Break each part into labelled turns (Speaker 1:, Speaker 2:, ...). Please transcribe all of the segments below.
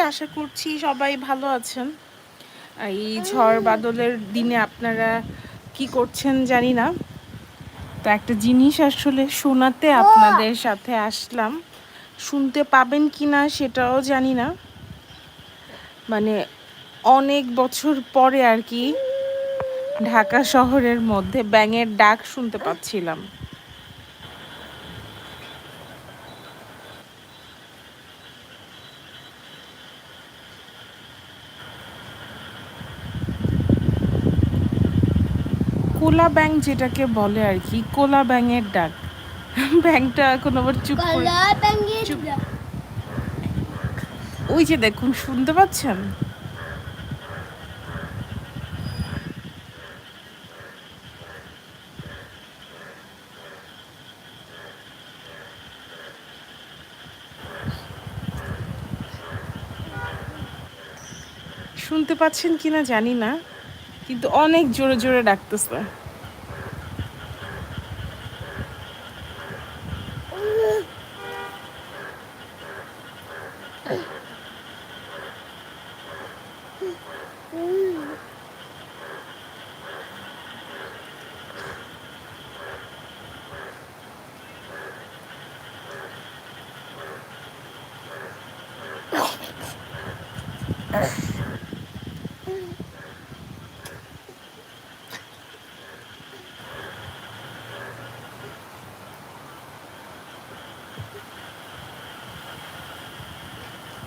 Speaker 1: আশা করছি সবাই ভালো আছেন। এই ঝড় বাদলের দিনে আপনারা কি করছেন জানি না। তো একটা জিনিস আসলে শোনাতে আপনাদের সাথে আসলাম। শুনতে পাবেন কি না সেটাও জানি না। মানে অনেক বছর পরে আর কি ঢাকা শহরের মধ্যে ব্যাঙের ডাক শুনতে পাচ্ছিলাম। কোলা ব্যাং যেটাকে বলে আর কি কোলা ব্যাঙের ডাক। ব্যাংটা এখন আবার চুপ। ওই যে দেখুন শুনতে পাচ্ছেন? শুনতে পাচ্ছেন কিনা জানি না। কিন্তু অনেক জোরে জোরে ডাকতেছে।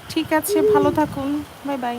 Speaker 1: ঠিক আছে ভালো থাকুন। Bye bye.